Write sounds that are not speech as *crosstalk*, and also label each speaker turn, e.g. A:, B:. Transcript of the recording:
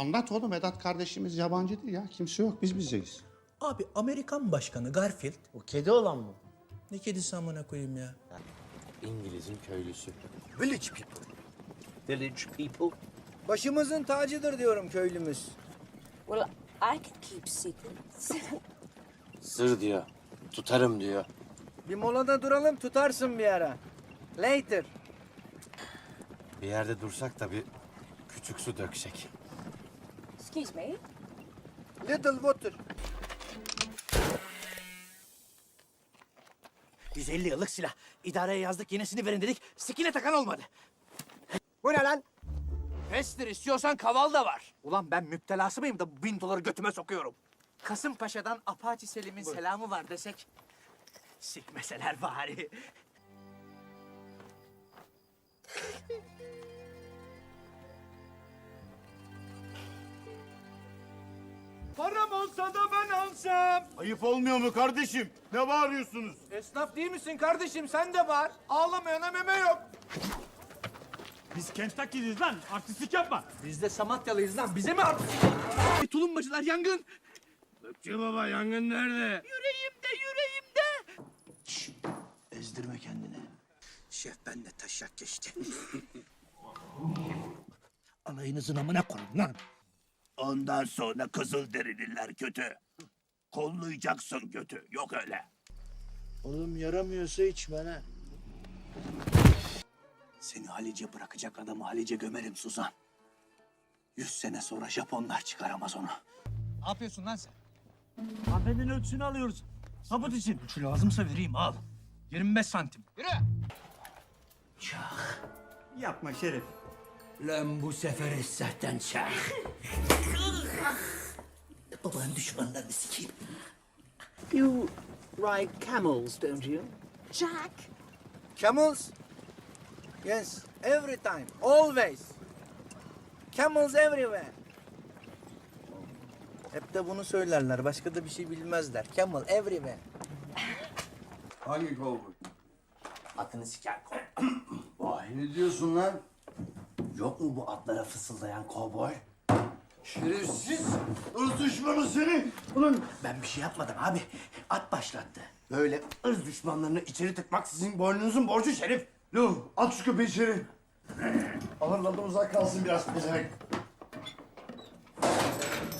A: Anlat oğlum Vedat kardeşimiz yabancı değil ya. Kimse yok biz bizeyiz.
B: Abi Amerikan başkanı Garfield.
C: O kedi olan mı?
B: Ne kedisi amına koyayım ya.
C: İngiliz'in köylüsü.
D: Village people.
C: Village people.
D: Başımızın tacıdır diyorum köylümüz.
E: Well, I can keep secrets. *laughs*
C: Sır diyor. Tutarım diyor.
D: Bir molada duralım tutarsın bir ara. Later.
C: Bir yerde dursak da bir küçük su döksek.
E: Excuse me.
D: Little water.
F: 150 yıllık silah. İdareye yazdık yenisini verin dedik. Sikine takan olmadı.
D: Bu ne lan?
F: Pestir istiyorsan kaval da var. Ulan ben müptelası mıyım da bin doları götüme sokuyorum. Kasımpaşa'dan Apache Selim'in selamı var desek. Sikmeseler bari.
D: Param olsa da ben alsam.
G: Ayıp olmuyor mu kardeşim? Ne bağırıyorsunuz?
D: Esnaf değil misin kardeşim sen de var. Ağlamayana meme yok.
G: Biz Kentucky'liyiz lan. Artistlik yapma.
D: Biz de Samatyalıyız lan bize mi artık?
F: Tulumbacılar yangın.
G: Öpçü baba yangın nerede?
F: Yüreğimde yüreğimde.
B: Ezdirme kendini. Şef ben de taşak geçti. *laughs*
H: Alayınızın amına koyun lan. Ondan sonra kızıl derililer kötü. Kollayacaksın kötü. Yok öyle.
B: Oğlum yaramıyorsa içme lan. Seni Halice bırakacak adamı Halice gömerim Suzan. Yüz sene sonra Japonlar çıkaramaz onu.
F: Ne yapıyorsun lan sen?
G: Hanımefendinin ölçüsünü alıyoruz. Sabut için.
F: Şu lazımsa vereyim al. 25 santim. Yürü.
G: Yapma Şerif.
H: Lan bu sefer esserten çak. *laughs* Babanın düşmanlarını sikeyim.
I: You ride camels, don't you?
E: Jack!
D: Camels? Yes, every time, always. Camels everywhere. Hep de bunu söylerler. Başka da bir şey bilmezler. Camel everywhere.
J: Hangi kovboy?
H: Atını siker.
J: Vay ne diyorsun lan? Yok mu bu atlara fısıldayan kovboy? Şerefsiz! Irz düşmanı seni! Ulan
H: Ben bir şey yapmadım abi. At başlattı.
J: böyle ırz düşmanlarını içeri tıkmak sizin boynunuzun borcu Şerif. Lu at şu köpeği içeri. Alın uzak kalsın biraz pezevenk.